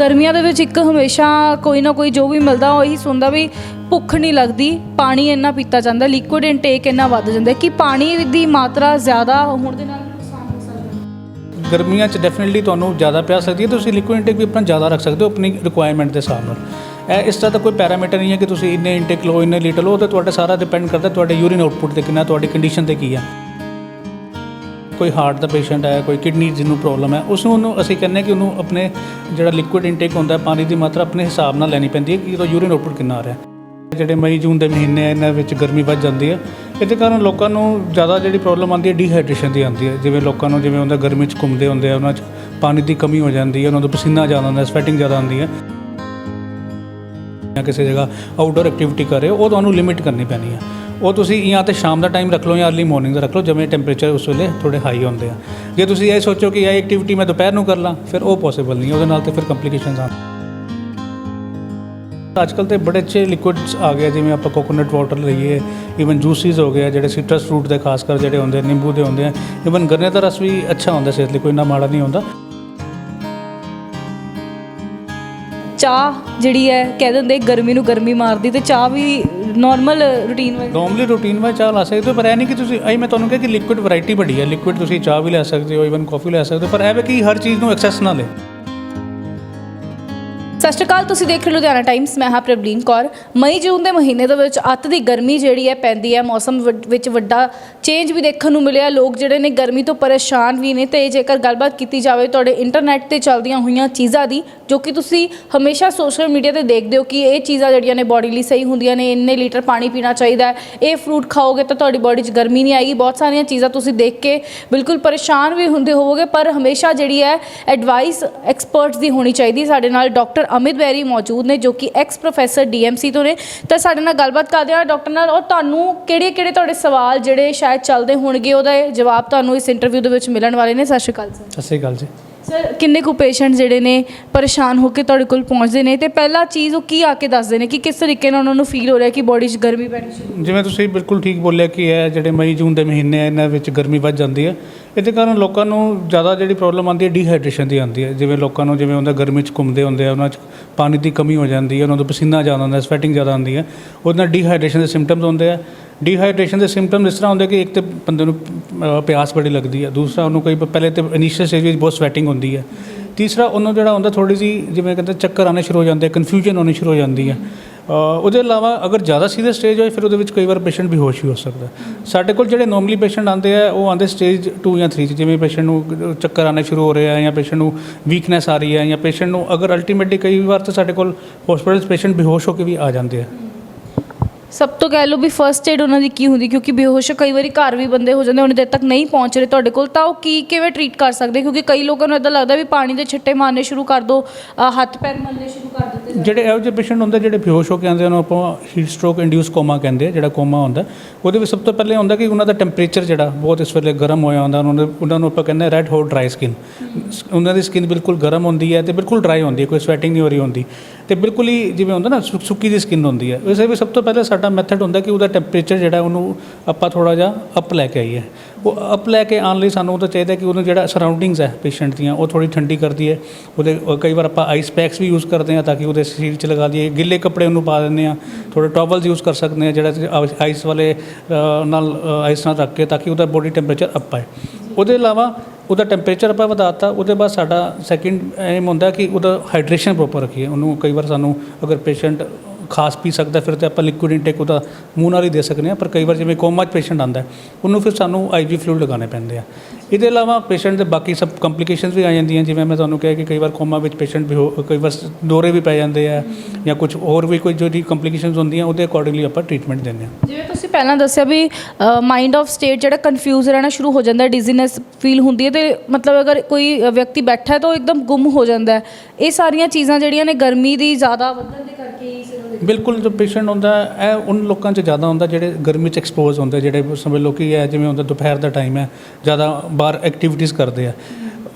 ਗਰਮੀਆਂ ਦੇ ਵਿੱਚ ਇੱਕ ਹਮੇਸ਼ਾ ਕੋਈ ਨਾ ਕੋਈ ਜੋ ਵੀ ਮਿਲਦਾ ਉਹ ਇਹੀ ਸੁਣਦਾ ਵੀ ਭੁੱਖ ਨਹੀਂ ਲੱਗਦੀ, ਪਾਣੀ ਇੰਨਾ ਪੀਤਾ ਜਾਂਦਾ ਲਿਕੁਇਡ ਇਨਟੇਕ ਇੰਨਾ ਵੱਧ ਜਾਂਦਾ ਕਿ ਪਾਣੀ ਦੀ ਮਾਤਰਾ ਜ਼ਿਆਦਾ ਹੋਣ ਦੇ ਨਾਲ ਨੁਕਸਾਨ ਹੋ ਸਕਦਾ ਗਰਮੀਆਂ 'ਚ ਡੈਫੀਨਿਟਲੀ ਤੁਹਾਨੂੰ ਜ਼ਿਆਦਾ ਪਿਆ ਸਕਦੀ ਹੈ, ਤੁਸੀਂ ਲਿਕੁਇਡ ਇਨਟੇਕ ਵੀ ਆਪਣਾ ਜ਼ਿਆਦਾ ਰੱਖ ਸਕਦੇ ਹੋ ਆਪਣੀ ਰਿਕੁਆਇਰਮੈਂਟ ਦੇ ਹਿਸਾਬ ਨਾਲ। ਇਸ ਤਰ੍ਹਾਂ ਦਾ ਕੋਈ ਪੈਰਾਮੀਟਰ ਨਹੀਂ ਹੈ ਕਿ ਤੁਸੀਂ ਇੰਨੇ ਇਨਟੇਕ ਲਓ, ਇੰਨੇ ਲੀਟਰ ਲਓ, ਉਹ ਤੇ ਤੁਹਾਡਾ ਸਾਰਾ ਡਿਪੈਂਡ ਕਰਦਾ ਤੁਹਾਡੇ ਯੂਰਿਨ ਆਊਟਪੁੱਟ ਤੇ ਕਿੰਨਾ, ਤੁਹਾਡੀ ਕੰਡੀਸ਼ਨ ਤੇ ਕੀ ਹੈ ਕੋਈ ਹਾਰਟ ਦਾ ਪੇਸ਼ੈਂਟ ਹੈ ਕੋਈ ਕਿਡਨੀ ਜਿਹਨੂੰ ਪ੍ਰੋਬਲਮ ਹੈ ਉਸ ਨੂੰ ਉਹਨੂੰ ਅਸੀਂ ਕਹਿੰਦੇ ਕਿ ਉਹਨੂੰ ਆਪਣੇ ਜਿਹੜਾ ਲਿਕੁਇਡ ਇਨਟੇਕ ਹੁੰਦਾ ਹੈ, ਪਾਣੀ ਦੀ ਮਾਤਰਾ ਆਪਣੇ ਹਿਸਾਬ ਨਾਲ ਲੈਣੀ ਪੈਂਦੀ ਹੈ ਕਿ ਉਹਦਾ ਯੂਰੀਨ ਆਊਟਪੁੱਟ ਕਿੰਨਾ ਆ ਰਿਹਾ ਜਿਹੜੇ ਮਈ ਜੂਨ ਦੇ ਮਹੀਨੇ ਆ ਇਹਨਾਂ ਵਿੱਚ ਗਰਮੀ ਵੱਧ ਜਾਂਦੀ ਹੈ। ਇਹਦੇ ਕਾਰਨ ਲੋਕਾਂ ਨੂੰ ਜ਼ਿਆਦਾ ਜਿਹੜੀ ਪ੍ਰੋਬਲਮ ਆਉਂਦੀ ਹੈ ਡੀਹਾਈਡਰੇਸ਼ਨ ਦੀ ਆਉਂਦੀ ਹੈ। ਜਿਵੇਂ ਲੋਕਾਂ ਨੂੰ ਜਿਵੇਂ ਹੁੰਦਾ ਗਰਮੀ 'ਚ ਘੁੰਮਦੇ ਹੁੰਦੇ ਆ ਉਹਨਾਂ 'ਚ ਪਾਣੀ ਦੀ ਕਮੀ ਹੋ ਜਾਂਦੀ ਹੈ ਉਹਨਾਂ ਦਾ ਪਸੀਨਾ ਜ਼ਿਆਦਾ ਆਉਂਦਾ ਸਵੈਟਿੰਗ ਜ਼ਿਆਦਾ ਆਉਂਦੀ ਹੈ। ਜਾਂ ਕਿਸੇ ਜਗ੍ਹਾ ਆਊਟਡੋਰ ਐਕਟੀਵਿਟੀ ਕਰ ਰਹੇ ਹੋ ਉਹ ਤੁਹਾਨੂੰ ਲਿਮਿਟ ਕਰਨੀ ਪੈਣੀ ਹੈ। ਉਹ ਤੁਸੀਂ ਜਾਂ ਤੇ ਸ਼ਾਮ ਦਾ ਟਾਈਮ ਰੱਖ ਲਓ ਜਾਂ ਅਰਲੀ ਮਾਰਨਿੰਗ ਦਾ ਰੱਖ ਲਓ ਜਿਵੇਂ ਟੈਂਪਰੇਚਰ ਉਸ ਵੇਲੇ ਥੋੜੇ ਹਾਈ ਹੁੰਦੇ ਆ। ਜੇ ਤੁਸੀਂ ਇਹ ਸੋਚੋ ਕਿ ਇਹ ਐਕਟੀਵਿਟੀ ਮੈਂ ਦੁਪਹਿਰ ਨੂੰ ਕਰ ਲਾਂ ਫਿਰ ਉਹ ਪੋਸੀਬਲ ਨਹੀਂ ਉਹਦੇ ਨਾਲ ਤੇ ਫਿਰ ਕੰਪਲਿਕੇਸ਼ਨਸ ਆ ਅੱਜ ਕੱਲ੍ਹ ਤੇ ਬੜੇ ਅੱਛੇ ਲਿਕੁਇਡਸ ਆ ਗਏ ਜਿਵੇਂ ਆਪਾਂ ਕੋਕੋਨਟ ਵਾਟਰ ਲਈਏ ਇਵਨ ਜੂਸਿਸ ਹੋ ਗਏ ਜਿਹੜੇ ਸਿਟਰਸ ਫਰੂਟ ਦੇ ਖਾਸ ਕਰ ਜਿਹੜੇ ਹੁੰਦੇ ਆ, ਨਿੰਬੂ ਦੇ ਹੁੰਦੇ ਆ ਇਵਨ ਗੰਨੇ ਦਾ ਰਸ ਵੀ ਅੱਛਾ ਹੁੰਦਾ ਸਿਹਤ ਲਈ ਕੋਈ ਨਾ ਮਾੜਾ ਨਹੀਂ ਹੁੰਦਾ। ਚਾਹ ਜਿਹੜੀ ਹੈ ਕਹਿ ਦਿੰਦੇ ਗਰਮੀ ਨੂੰ ਗਰਮੀ ਮਾਰਦੀ ਤੇ ਚਾਹ ਵੀ ਨਾਰਮਲ ਰੂਟੀਨ ਵਿੱਚ ਨੋਰਮਲੀ ਰੂਟੀਨ ਵਿੱਚ ਚਾਹ ਲਾ ਸਕਦੇ ਹੋ, ਪਰ ਇਹ ਨਹੀਂ ਕਿ ਤੁਸੀਂ ਆਈ ਮੈਂ ਤੁਹਾਨੂੰ ਕਿਹਾ ਕਿ ਲਿਕੁਇਡ ਵੈਰਾਈਟੀ ਬੜੀ ਹੈ ਲਿਕੁਇਡ ਤੁਸੀਂ ਚਾਹ ਵੀ ਲੈ ਸਕਦੇ ਹੋ ਇਵਨ ਕਾਫੀ ਲੈ ਸਕਦੇ ਹੋ, ਪਰ ਇਹ ਹੈ ਕਿ ਹਰ ਚੀਜ਼ ਨੂੰ ਐਕਸੈਸ ਨਾ ਲੈ। ਸਤਿ ਸ਼੍ਰੀ ਅਕਾਲ, ਤੁਸੀਂ ਦੇਖ ਰਹੇ ਹੋ ਲੁਧਿਆਣਾ ਟਾਈਮਸ ਮੈਂ ਹਾਂ ਪ੍ਰਬਲੀਨ ਕੌਰ। ਮਈ, ਜੂਨ ਦੇ ਮਹੀਨੇ ਦੇ ਵਿੱਚ ਅੱਤ ਦੀ ਗਰਮੀ ਜਿਹੜੀ ਹੈ ਪੈਂਦੀ ਹੈ, ਮੌਸਮ ਵੱਡ- ਵਿੱਚ ਵੱਡਾ ਚੇਂਜ ਵੀ ਦੇਖਣ ਨੂੰ ਮਿਲਿਆ। ਲੋਕ ਜਿਹੜੇ ਨੇ ਗਰਮੀ ਤੋਂ ਪਰੇਸ਼ਾਨ ਵੀ ਨੇ ਤੇ ਜੇਕਰ ਗੱਲਬਾਤ ਕੀਤੀ ਜਾਵੇ, ਤੁਹਾਡੇ ਇੰਟਰਨੈਟ ਤੇ ਚੱਲਦੀਆਂ ਹੋਈਆਂ ਚੀਜ਼ਾਂ ਦੀ, ਜੋ ਕਿ ਤੁਸੀਂ ਹਮੇਸ਼ਾ ਸੋਸ਼ਲ ਮੀਡੀਆ ਤੇ ਦੇਖਦੇ ਹੋ ਕਿ ਇਹ ਚੀਜ਼ਾਂ ਜਿਹੜੀਆਂ ਨੇ ਬਾਡੀ ਲਈ ਸਹੀ ਹੁੰਦੀਆਂ ਨੇ, ਇੰਨੇ ਲੀਟਰ ਪਾਣੀ ਪੀਣਾ ਚਾਹੀਦਾ ਹੈ, ਇਹ ਫਰੂਟ ਖਾਓਗੇ ਤਾਂ ਤੁਹਾਡੀ ਬਾਡੀ 'ਚ ਗਰਮੀ ਨਹੀਂ ਆਏਗੀ। ਬਹੁਤ ਸਾਰੀਆਂ ਚੀਜ਼ਾਂ ਤੁਸੀਂ ਦੇਖ ਕੇ ਬਿਲਕੁਲ ਪਰੇਸ਼ਾਨ ਵੀ ਹੁੰਦੇ ਹੋਵੋਗੇ, ਪਰ ਹਮੇਸ਼ਾ ਜਿਹੜੀ ਹੈ ਐਡਵਾਈਸ ਐਕਸਪਰਟਸ ਦੀ ਹੋਣੀ ਚਾਹੀਦੀ, ਸਾਡੇ ਨਾਲ ਡਾਕਟਰ ਅਮਿਤ ਬੈਰੀ ਮੌਜੂਦ ਨੇ ਜੋ ਕਿ ਐਕਸ ਪ੍ਰੋਫੈਸਰ ਡੀਐਮਸੀ ਤੋਂ ਨੇ। ਤਾਂ ਸਾਡੇ ਨਾਲ ਗੱਲਬਾਤ ਕਰਦੇ ਹਾਂ ਡਾਕਟਰ ਨਾਲ ਔਰ ਤੁਹਾਨੂੰ ਕਿਹੜੇ ਕਿਹੜੇ ਤੁਹਾਡੇ ਸਵਾਲ ਜਿਹੜੇ ਸ਼ਾਇਦ ਚੱਲਦੇ ਹੋਣਗੇ, ਉਹਦਾ ਜਵਾਬ ਤੁਹਾਨੂੰ ਇਸ ਇੰਟਰਵਿਊ ਦੇ ਵਿੱਚ ਮਿਲਣ ਵਾਲੇ ਨੇ। ਸਤਿ ਸ਼੍ਰੀ ਅਕਾਲ, ਸਰ। ਸਤਿ ਸ਼੍ਰੀ ਅਕਾਲ ਜੀ। ਸਰ ਕਿੰਨੇ ਕੁ ਪੇਸ਼ੈਂਟ ਜਿਹੜੇ ਨੇ ਪਰੇਸ਼ਾਨ ਹੋ ਕੇ ਤੁਹਾਡੇ ਕੋਲ ਪਹੁੰਚਦੇ ਨੇ? ਤੇ ਪਹਿਲਾ ਚੀਜ਼ ਉਹ ਕੀ ਆ ਕੇ ਦੱਸਦੇ ਨੇ ਕਿ ਕਿਸ ਤਰੀਕੇ ਨਾਲ ਉਹਨਾਂ ਨੂੰ ਫੀਲ ਹੋ ਰਿਹਾ ਕਿ ਬੋਡੀ 'ਚ ਗਰਮੀ ਪੈਣੀ ਸ਼ੁਰੂ ਜਿਵੇਂ ਤੁਸੀਂ ਬਿਲਕੁਲ ਠੀਕ ਬੋਲਿਆ ਕਿ ਇਹ ਜਿਹੜੇ ਮਈ, ਜੂਨ ਦੇ ਮਹੀਨੇ ਆ, ਇਹਨਾਂ ਵਿੱਚ ਗਰਮੀ ਵੱਧ ਜਾਂਦੀ ਹੈ ਇਹਦੇ ਕਾਰਨ ਲੋਕਾਂ ਨੂੰ ਜ਼ਿਆਦਾ ਜਿਹੜੀ ਪ੍ਰੋਬਲਮ ਆਉਂਦੀ ਹੈ ਡੀਹਾਈਡਰੇਸ਼ਨ ਦੀ ਆਉਂਦੀ ਹੈ ਜਿਵੇਂ ਲੋਕਾਂ ਨੂੰ ਜਿਵੇਂ ਹੁੰਦਾ ਗਰਮੀ 'ਚ ਘੁੰਮਦੇ ਹੁੰਦੇ ਆ, ਉਹਨਾਂ 'ਚ ਪਾਣੀ ਦੀ ਕਮੀ ਹੋ ਜਾਂਦੀ ਹੈ ਉਹਨਾਂ ਦਾ ਪਸੀਨਾ ਜ਼ਿਆਦਾ ਆਉਂਦਾ ਸਵੈਟਿੰਗ ਜ਼ਿਆਦਾ ਆਉਂਦੀ ਹੈ ਉਹਦੇ ਨਾਲ ਡੀਹਾਈਡਰੇਸ਼ਨ ਦੇ ਸਿੰਪਟਮਸ ਹੁੰਦੇ ਆ। ਡੀਹਾਈਡਰੇਸ਼ਨ ਦੇ ਸਿੰਪਟਮ ਇਸ ਤਰ੍ਹਾਂ ਹੁੰਦੇ ਕਿ ਇੱਕ ਤੇ ਬੰਦੇ ਨੂੰ ਅ, ਪਿਆਸ ਬੜੀ ਲੱਗਦੀ ਹੈ ਦੂਸਰਾ ਉਹਨੂੰ ਕੋਈ ਪਹਿਲੇ ਤੇ ਇਨੀਸ਼ੀਅਲ ਸਟੇਜ ਵਿੱਚ ਬਹੁਤ ਸਵੈਟਿੰਗ ਹੁੰਦੀ ਹੈ। ਤੀਸਰਾ ਉਹਨੂੰ ਜਿਹੜਾ ਹੁੰਦਾ ਥੋੜੀ ਜਿਹੀ ਜਿਵੇਂ ਕਹਿੰਦੇ ਚੱਕਰ ਆਉਣੇ ਸ਼ੁਰੂ ਹੋ ਜਾਂਦੇ ਕਨਫਿਊਜ਼ਨ ਹੋਣੀ ਸ਼ੁਰੂ ਹੋ ਜਾਂਦੀ ਹੈ। ਅ, ਉਹਦੇ ਇਲਾਵਾ ਅਗਰ ਜ਼ਿਆਦਾ ਸੀਰੀਅਸ ਸਟੇਜ ਹੋਏ ਫਿਰ ਉਹਦੇ ਵਿੱਚ ਕਈ ਵਾਰ ਪੇਸ਼ੈਂਟ ਬੇਹੋਸ਼ ਵੀ ਹੋ ਸਕਦਾ ਹੈ। ਸਾਡੇ ਕੋਲ ਜਿਹੜੇ ਨੋਰਮਲੀ ਪੇਸ਼ੈਂਟ ਆਉਂਦੇ ਆ ਉਹ ਆਉਂਦੇ ਸਟੇਜ 2 ਜਾਂ 3 ਚ ਜਿਵੇਂ ਪੇਸ਼ੈਂਟ ਨੂੰ ਚੱਕਰ ਆਉਣੇ ਸ਼ੁਰੂ ਹੋ ਰਹੇ ਆ ਜਾਂ ਪੇਸ਼ੈਂਟ ਨੂੰ ਵੀਕਨੈਸ ਆ ਰਹੀ ਹੈ ਜਾਂ ਪੇਸ਼ੈਂਟ ਨੂੰ ਅਗਰ ਅਲਟੀਮੇਟਲੀ ਕਈ ਵਾਰ ਤਾਂ ਸਾਡੇ ਕੋਲ ਹਸਪੀਟਲ 'ਚ ਪੇਸ਼ੈਂਟ ਬੇਹੋਸ਼ ਹੋ ਕੇ ਵੀ ਆ ਜਾਂਦੇ ਆ। ਸਭ ਤੋਂ ਕਹਿ ਲਓ ਵੀ ਫਰਸਟ ਏਡ ਉਹਨਾਂ ਦੀ ਕੀ ਹੁੰਦੀ, ਕਿਉਂਕਿ ਬੇਹੋਸ਼ ਕਈ ਵਾਰੀ ਘਰ ਵੀ ਬੰਦੇ ਹੋ ਜਾਂਦੇ ਉਹਨਾਂ ਦੇਰ ਤੱਕ ਨਹੀਂ ਪਹੁੰਚ ਰਹੇ ਤੁਹਾਡੇ ਕੋਲ, ਤਾਂ ਉਹ ਕੀ, ਕਿਵੇਂ ਟਰੀਟ ਕਰ ਸਕਦੇ? ਕਿਉਂਕਿ ਕਈ ਲੋਕਾਂ ਨੂੰ ਇਦਾਂ ਲੱਗਦਾ ਵੀ ਪਾਣੀ ਦੇ ਛਿੱਟੇ ਮਾਰਨੇ ਸ਼ੁਰੂ ਕਰ ਦਿਓ ਹੱਥ ਪੈਰ ਮਲਣੇ ਸ਼ੁਰੂ ਕਰ ਦਿੱਤੇ ਜਿਹੜੇ ਇਹੋ ਜਿਹੇ ਪੇਸ਼ੈਂਟ ਹੁੰਦੇ ਜਿਹੜੇ ਬੇਹੋਸ਼ ਹੋ ਕੇ ਆਉਂਦੇ ਉਹਨੂੰ ਆਪਾਂ ਹੀਟ ਸਟ੍ਰੋਕ ਇੰਡਿਊਸ ਕੋਮਾ ਕਹਿੰਦੇ ਆ, ਜਿਹੜਾ ਕੋਮਾ ਹੁੰਦਾ। ਉਹਦੇ ਵਿੱਚ ਸਭ ਤੋਂ ਪਹਿਲੇ ਹੁੰਦਾ ਕਿ ਉਹਨਾਂ ਦਾ ਟੈਂਪਰੇਚਰ ਜਿਹੜਾ, ਬਹੁਤ ਇਸ ਵੇਲੇ ਗਰਮ ਹੋਇਆ ਹੁੰਦਾ, ਉਹਨਾਂ ਨੂੰ ਉਹਨਾਂ ਨੂੰ ਆਪਾਂ ਕਹਿੰਦੇ ਰੈਡ ਹੌਟ ਡਰਾਈ ਸਕਿਨ ਉਹਨਾਂ ਦੀ ਸਕਿਨ ਬਿਲਕੁਲ ਗਰਮ ਹੁੰਦੀ ਹੈ ਤੇ ਬਿਲਕੁਲ ਡਰਾਈ ਹੁੰਦੀ ਹੈ, ਕੋਈ ਸਵੈਟਿੰਗ ਨਹੀਂ ਹੋ ਰਹੀ ਹੁੰਦੀ। ਤੇ ਬਿਲਕੁਲ ਹੀ ਜਿਵੇਂ ਹੁੰਦਾ ਨਾ, ਸੁ- ਸੁੱਕੀ ਦੀ ਸਕਿਨ ਹੁੰਦੀ ਹੈ। ਵੈਸੇ ਵੀ ਸਭ ਤੋਂ ਪਹਿਲੇ ਸਾਡਾ ਮੈਥਡ ਹੁੰਦਾ ਕਿ ਉਹਦਾ ਟੈਂਪਰੇਚਰ ਜਿਹੜਾ, ਉਹਨੂੰ ਆਪਾਂ ਥੋੜਾ ਜਿਹਾ ਅਪ ਲੈ ਕੇ ਆਈਏ। ਉਹ ਅਪ ਲੈ ਕੇ ਆਉਣ ਲਈ ਸਾਨੂੰ ਉਹ ਤਾਂ ਚਾਹੀਦਾ ਕਿ ਉਹਨੂੰ ਜਿਹੜਾ ਸਰਾਊਂਡਿੰਗਸ ਹੈ ਪੇਸ਼ੈਂਟ ਦੀਆਂ, ਉਹ ਥੋੜੀ ਠੰਡੀ ਕਰਦੀ ਹੈ ਉਹਦੇ ਕਈ ਵਾਰ ਆਪਾਂ ਆਈਸ ਪੈਕਸ ਵੀ ਯੂਜ਼ ਕਰਦੇ ਹਾਂ ਤਾਂ ਕਿ ਉਹਦੇ ਸਰੀਰ 'ਚ ਲਗਾ ਦਈਏ। ਗਿੱਲੇ ਕੱਪੜੇ ਉਹਨੂੰ ਪਾ ਦਿੰਦੇ ਆ ਥੋੜੇ ਟਾਵਲਸ ਯੂਜ਼ ਕਰ ਸਕਦੇ ਹਾਂ ਜਿਹੜਾ ਆਈਸ ਵਾਲੇ ਨਾਲ ਆਈਸ ਨਾਲ ਰੱਖ ਕੇ ਤਾਂ ਕਿ ਉਹਦਾ ਬੋਡੀ ਟੈਂਪਰੇਚਰ ਅਪ ਆਏ। ਉਹਦੇ ਇਲਾਵਾ ਉਹਦਾ ਟੈਂਪਰੇਚਰ ਆਪਾਂ ਵਧਾਤਾ, ਉਹਦੇ ਬਾਅਦ ਸਾਡਾ ਸੈਕਿੰਡ ਐਮ ਹੁੰਦਾ ਕਿ ਉਹਦਾ ਹਾਈਡਰੇਸ਼ਨ ਪ੍ਰੋਪਰ ਰੱਖੀਏ। ਉਹਨੂੰ ਕਈ ਵਾਰ ਸਾਨੂੰ ਅਗਰ ਪੇਸ਼ੈਂਟ ਖਾਸ ਪੀ ਸਕਦਾ, ਫਿਰ ਤੇ ਆਪਾਂ ਲਿਕੁਇਡ ਇਨਟੇਕ ਉਹਦਾ ਮੂੰਹ ਨਾਲ ਹੀ ਦੇ ਸਕਦੇ ਹਾਂ, ਪਰ ਕਈ ਵਾਰ ਜਿਵੇਂ ਕੋਮਾ 'ਚ ਪੇਸ਼ੈਂਟ ਆਉਂਦਾ ਉਹਨੂੰ ਫਿਰ ਸਾਨੂੰ ਆਈਵੀ ਫਲੂਇਡ ਲਗਾਉਣੇ ਪੈਂਦੇ ਆ। ਇਹਦੇ ਇਲਾਵਾ ਪੇਸ਼ੈਂਟ ਦੇ ਬਾਕੀ ਸਭ ਕੰਪਲਿਕੇਸ਼ਨਸ ਵੀ ਆ ਜਾਂਦੀਆਂ, ਜਿਵੇਂ ਮੈਂ ਤੁਹਾਨੂੰ ਕਿਹਾ ਕਿ ਕਈ ਵਾਰ ਕੋਮਾ ਵਿੱਚ ਪੇਸ਼ੈਂਟ ਵੀ ਹੋ, ਕਈ ਵਾਰ ਦੌਰੇ ਵੀ ਪੈ ਜਾਂਦੇ ਆ, ਜਾਂ ਕੁਝ ਹੋਰ ਵੀ ਕੋਈ ਜਿਹੜੀ ਕੰਪਲਿਕੇਸ਼ਨਸ ਹੁੰਦੀਆਂ, ਉਹਦੇ ਅਕੋਰਡਿੰਗਲੀ ਆਪਾਂ ਟ੍ਰੀਟਮੈਂਟ ਦਿੰਦੇ ਹਾਂ। ਜਿਵੇਂ ਤੁਸੀਂ ਪਹਿਲਾਂ ਦੱਸਿਆ ਵੀ ਮਾਈਂਡ ਆਫ ਸਟੇਟ ਜਿਹੜਾ ਕਨਫਿਊਜ਼ ਰਹਿਣਾ ਸ਼ੁਰੂ ਹੋ ਜਾਂਦਾ ਡਿਜ਼ੀਨੈਸ ਫੀਲ ਹੁੰਦੀ ਹੈ, ਤੇ ਮਤਲਬ ਅਗਰ ਕੋਈ ਵਿਅਕਤੀ ਬੈਠਾ ਹੈ ਤਾਂ ਉਹ ਇੱਕਦਮ ਗੁੰਮ ਹੋ ਜਾਂਦਾ ਹੈ। ਇਹ ਸਾਰੀਆਂ ਚੀਜ਼ਾਂ ਜਿਹੜੀਆਂ ਨੇ ਗਰਮੀ ਦੀ ਜ਼ਿਆਦਾ ਵਧਣ ਦੇ ਬਿਲਕੁਲ ਜੋ ਪੇਸ਼ੈਂਟ ਹੁੰਦਾ ਹੈ, ਇਹ ਉਨ ਲੋਕਾਂ 'ਚ ਜ਼ਿਆਦਾ ਹੁੰਦਾ ਜਿਹੜੇ ਗਰਮੀ 'ਚ ਐਕਸਪੋਜ਼ ਹੁੰਦੇ ਜਿਹੜੇ ਸਮਝ ਲਓ ਕਿ ਇਹ ਜਿਵੇਂ ਹੁੰਦਾ ਦੁਪਹਿਰ ਦਾ ਟਾਈਮ ਹੈ ਜ਼ਿਆਦਾ ਬਾਹਰ ਐਕਟੀਵਿਟੀਜ਼ ਕਰਦੇ ਆ।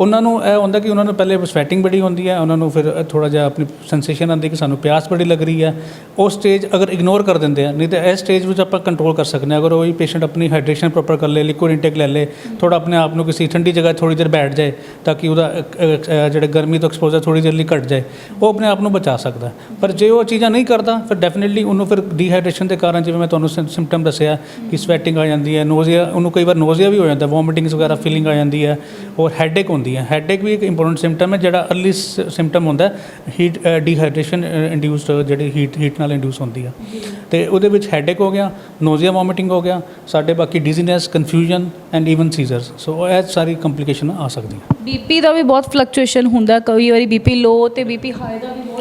ਉਹਨਾਂ ਨੂੰ ਇਹ ਹੁੰਦਾ ਕਿ ਉਹਨਾਂ ਨੂੰ ਪਹਿਲੇ ਸਵੈਟਿੰਗ ਬੜੀ ਹੁੰਦੀ ਹੈ ਉਹਨਾਂ ਨੂੰ ਫਿਰ ਥੋੜਾ ਜਿਹਾ ਆਪਣੀ ਸੈਂਸੇਸ਼ਨ ਆਉਂਦੀ ਕਿ ਸਾਨੂੰ ਪਿਆਸ ਬੜੀ ਲੱਗ ਰਹੀ ਹੈ। ਉਹ ਸਟੇਜ ਅਗਰ ਇਗਨੋਰ ਕਰ ਦਿੰਦੇ ਆ ਨਹੀਂ ਤਾਂ ਇਸ ਸਟੇਜ ਵਿੱਚ ਆਪਾਂ ਕੰਟਰੋਲ ਕਰ ਸਕਦੇ ਹਾਂ। ਅਗਰ ਉਹ ਹੀ ਪੇਸ਼ੈਂਟ ਆਪਣੀ ਹਾਈਡਰੇਸ਼ਨ ਪ੍ਰੋਪਰ ਕਰ ਲੇ ਲਿਕੁਇਡ ਇਨਟੇਕ ਲੈ ਲੇ ਥੋੜਾ ਆਪਣੇ ਆਪ ਨੂੰ ਕਿਸੇ ਠੰਡੀ ਜਗ੍ਹਾ ਥੋੜੀ ਦੇਰ ਬੈਠ ਜਾਏ ਤਾਂ ਕਿ ਉਹਦਾ ਅ, ਜਿਹੜਾ ਗਰਮੀ ਤੋਂ ਐਕਸਪੋਜ਼ਰ ਥੋੜੀ ਦੇਰ ਲਈ ਘਟ ਜਾਏ ਉਹ ਆਪਣੇ ਆਪ ਨੂੰ ਬਚਾ ਸਕਦਾ ਪਰ ਜੇ ਉਹ ਚੀਜ਼ਾਂ ਨਹੀਂ ਕਰਦਾ ਫਿਰ ਡੈਫੀਨਿਟਲੀ ਉਹਨੂੰ ਫਿਰ ਡੀਹਾਈਡਰੇਸ਼ਨ ਦੇ ਕਾਰਨ ਜਿਵੇਂ ਮੈਂ ਤੁਹਾਨੂੰ ਸਿੰਪਟਮ ਦੱਸਿਆ ਕਿ ਸਵੈਟਿੰਗ ਆ ਜਾਂਦੀ ਹੈ ਨੋਜ਼ੀਆ ਉਹਨੂੰ ਕਈ ਵਾਰ ਨੋਜ਼ੀਆ ਵੀ ਹੋ ਜਾਂਦਾ ਵੋਮਿਟਿੰਗਸ ਵਗੈਰਾ ਫੀਲਿੰਗ ਆ ਜਾਂਦੀ ਹੈ ਔਰ ਹੈਡੇਕ ਹੁੰਦੀ ਹੈ। ਹੈਡੇਕ ਵੀ ਇੱਕ ਇੰਪੋਰਟੈਂਟ ਸਿੰਪਟਮ ਹੈ, ਜਿਹੜਾ ਅਰਲੀ ਸਿੰਪਟਮ ਹੁੰਦਾ ਹੀਟ ਡੀਹਾਈਡਰੇਸ਼ਨ ਇੰਡਿਊਸਡ ਜਿਹੜੀ ਹੀਟ ਹੀਟ ਨਾਲ ਇੰਡਿਊਸ ਹੁੰਦੀ ਆ। ਤੇ ਉਹਦੇ ਵਿੱਚ ਹੈਡੇਕ ਹੋ ਗਿਆ ਨੋਜ਼ੀਆ ਵੋਮਿਟਿੰਗ ਹੋ ਗਿਆ, ਸਾਡੇ ਬਾਕੀ dizziness confusion and even seizures so ਇਹ ਸਾਰੀ ਕੰਪਲਿਕੇਸ਼ਨ ਆ ਸਕਦੀਆਂ ਬੀਪੀ ਦਾ ਵੀ ਬਹੁਤ ਫਲਕਚੁਏਸ਼ਨ ਹੁੰਦਾ, ਕਈ ਵਾਰੀ ਬੀਪੀ ਲੋ ਤੇ ਬੀਪੀ ਹਾਈ ਦਾ ਵੀ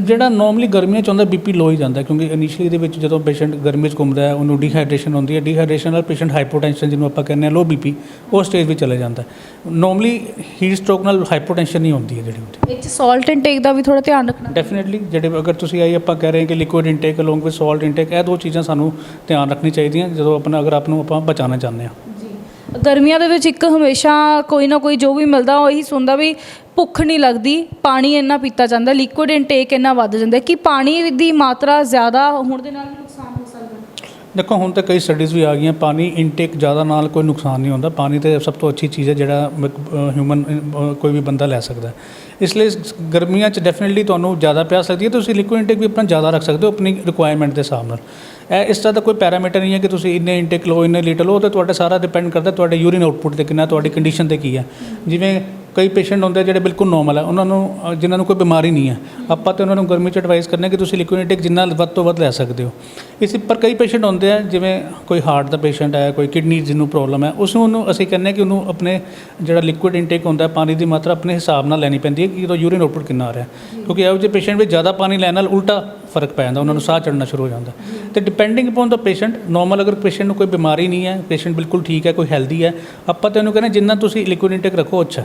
ਜਿਹੜਾ ਨਾਰਮਲੀ ਗਰਮੀਆਂ ਚ ਹੁੰਦਾ ਬੀਪੀ ਲੋ ਹੀ ਜਾਂਦਾ ਕਿਉਂਕਿ ਇਨੀਸ਼ੀਅਲੀ ਦੇ ਵਿੱਚ ਜਦੋਂ ਪੇਸ਼ੈਂਟ ਗਰਮੀ ਚ ਘੁੰਮਦਾ ਹੈ ਉਹਨੂੰ ਡੀਹਾਈਡਰੇਸ਼ਨ ਹੁੰਦੀ ਹੈ। ਡੀਹਾਈਡਰੇਸ਼ਨ ਨਾਲ ਪੇਸ਼ੈਂਟ ਹਾਈਪੋਟੈਂਸ਼ਨ ਜਿਹਨੂੰ ਆਪਾਂ ਕਹਿੰਦੇ ਹਾਂ ਲੋ ਬੀਪੀ ਉਹ ਸਟੇਜ ਵਿੱਚ ਚਲੇ ਜਾਂਦਾ ਨਾਰਮਲੀ ਹੀਟ ਸਟ੍ਰੋਕ ਨਾਲ ਹਾਈਪੋਟੈਂਸ਼ਨ ਹੀ ਹੁੰਦੀ ਹੈ ਜਿਹੜੀ ਹੁੰਦੀ ਇੱਕ ਸਾਲਟ ਇਨਟੇਕ ਦਾ ਵੀ ਥੋੜਾ ਧਿਆਨ ਰੱਖਣਾ ਡੈਫੀਨਿਟਲੀ ਜਿਹੜੇ ਅਗਰ ਤੁਸੀਂ ਆਈ ਆਪਾਂ ਕਹਿ ਰਹੇ ਹਾਂ ਕਿ liquid intake along with salt intake ਇਹ ਦੋ ਚੀਜ਼ਾਂ ਸਾਨੂੰ ਧਿਆਨ ਰੱਖਣੀ ਚਾਹੀਦੀਆਂ ਜਦੋਂ ਆਪਣਾ ਅਗਰ ਆਪ ਨੂੰ ਆਪਾਂ ਬਚਾਉਣਾ ਚਾਹੁੰਦੇ ਹਾਂ। ਜੀ। ਗਰਮੀਆਂ ਦੇ ਵਿੱਚ ਇੱਕ ਹਮੇਸ਼ਾ ਕੋਈ ਨਾ ਕੋਈ ਜੋ ਵੀ ਮਿਲਦਾ ਉਹ ਇਹੀ ਸੁਣਦਾ ਵੀ ਭੁੱਖ ਨਹੀਂ ਲੱਗਦੀ, ਪਾਣੀ ਇੰਨਾ ਪੀਤਾ ਜਾਂਦਾ ਲਿਕੁਇਡ ਇਨਟੇਕ ਇੰਨਾ ਵੱਧ ਜਾਂਦਾ ਕਿ ਪਾਣੀ ਦੀ ਮਾਤਰਾ ਜ਼ਿਆਦਾ ਹੋਣ ਦੇ ਨਾਲ ਨੁਕਸਾਨ ਹੋ ਸਕਦਾ ਦੇਖੋ, ਹੁਣ ਤਾਂ ਕਈ ਸਟੱਡੀਜ਼ ਵੀ ਆ ਗਈਆਂ, ਪਾਣੀ ਇਨਟੇਕ ਜ਼ਿਆਦਾ ਨਾਲ ਕੋਈ ਨੁਕਸਾਨ ਨਹੀਂ ਹੁੰਦਾ, ਪਾਣੀ ਤੇ ਸਭ ਤੋਂ ਅੱਛੀ ਚੀਜ਼ ਹੈ ਜਿਹੜਾ ਹਿਊਮਨ ਕੋਈ ਵੀ ਬੰਦਾ ਲੈ ਸਕਦਾ ਇਸ ਲਈ ਗਰਮੀਆਂ 'ਚ ਡੈਫੀਨਿਟਲੀ ਤੁਹਾਨੂੰ ਜ਼ਿਆਦਾ ਪਿਆਸ ਲੱਗਦੀ ਹੈ, ਤੁਸੀਂ ਲਿਕੁਇਡ ਇਨਟੇਕ ਵੀ ਆਪਣਾ ਜ਼ਿਆਦਾ ਰੱਖ ਸਕਦੇ ਹੋ ਆਪਣੀ ਰਿਕੁਆਇਰਮੈਂਟ ਦੇ ਹਿਸਾਬ ਨਾਲ। ਇਹ ਇਸ ਤਰ੍ਹਾਂ ਦਾ ਕੋਈ ਪੈਰਾਮੀਟਰ ਨਹੀਂ ਹੈ ਕਿ ਤੁਸੀਂ ਇੰਨੇ ਇਨਟੇਕ ਲਓ, ਇੰਨੇ ਲੀਟਰ ਲਓ, ਉਹ ਤੇ ਤੁਹਾਡੇ ਸਾਰਾ ਡਿਪੈਂਡ ਕਰਦਾ ਤੁਹਾਡੇ ਯੂਰਿਨ ਆਊਟਪੁੱਟ ਤੇ ਕਿੰਨਾ, ਤੁਹਾਡੀ ਕੰਡੀਸ਼ਨ ਤੇ ਕੀ ਹੈ। ਜਿਵੇਂ ਕਈ ਪੇਸ਼ੈਂਟ ਹੁੰਦੇ ਆ ਜਿਹੜੇ ਬਿਲਕੁਲ ਨੋਰਮਲ ਹੈ ਉਹਨਾਂ ਨੂੰ ਜਿਨ੍ਹਾਂ ਨੂੰ ਕੋਈ ਬਿਮਾਰੀ ਨਹੀਂ ਹੈ ਆਪਾਂ ਤੇ ਉਹਨਾਂ ਨੂੰ ਗਰਮੀ 'ਚ ਐਡਵਾਈਸ ਕਰਨੇ ਕਿ ਤੁਸੀਂ ਲਿਕੁਇਡ ਇਨਟੇਕ ਜਿੰਨਾ ਵੱਧ ਤੋਂ ਵੱਧ ਲੈ ਸਕਦੇ ਹੋ। ਇਸ ਪਰ ਕਈ ਪੇਸ਼ੈਂਟ ਹੁੰਦੇ ਆ, ਜਿਵੇਂ ਕੋਈ ਹਾਰਟ ਦਾ ਪੇਸ਼ੈਂਟ ਹੈ ਕੋਈ ਕਿਡਨੀ ਜਿਹਨੂੰ ਪ੍ਰੋਬਲਮ ਹੈ ਉਸ ਨੂੰ ਅਸੀਂ ਕਹਿੰਦੇ ਕਿ ਉਹਨੂੰ ਆਪਣੇ ਜਿਹੜਾ ਲਿਕੁਇਡ ਇਨਟੇਕ ਹੁੰਦਾ ਪਾਣੀ ਦੀ ਮਾਤਰਾ ਆਪਣੇ ਹਿਸਾਬ ਨਾਲ ਲੈਣੀ ਪੈਂਦੀ ਹੈ ਕਿ ਉਹਦਾ ਯੂਰਿਨ ਆਊਟਪੁੱਟ ਕਿੰਨਾ ਆ ਰਿਹਾ। ਕਿਉਂਕਿ ਇਹੋ ਜਿਹੇ ਪੇਸ਼ੈਂਟ ਵਿੱਚ ਜ਼ਿਆਦਾ ਪਾਣੀ ਲੈਣ ਨਾਲ ਉਲਟਾ ਫ਼ਰਕ ਪੈ ਜਾਂਦਾ, ਉਹਨਾਂ ਨੂੰ ਸਾਹ ਚੜਨਾ ਸ਼ੁਰੂ ਹੋ ਜਾਂਦਾ। ਤੇ ਡਿਪੈਂਡਿੰਗ ਅਪਨ ਦਾ ਪੇਸ਼ੈਂਟ ਨਾਰਮਲ ਅਗਰ ਪੇਸ਼ੈਂਟ ਨੂੰ ਕੋਈ ਬਿਮਾਰੀ ਨਹੀਂ ਹੈ ਪੇਸ਼ੈਂਟ ਬਿਲਕੁਲ ਠੀਕ ਹੈ, ਕੋਈ ਹੈਲਦੀ ਹੈ, ਆਪਾਂ ਤੇ ਉਹਨੂੰ ਕਹਿੰਦੇ ਜਿੰਨਾ ਤੁਸੀਂ ਲਿਕੁਇਡ ਇਨਟੇਕ ਰੱਖੋ, ਅੱਛਾ।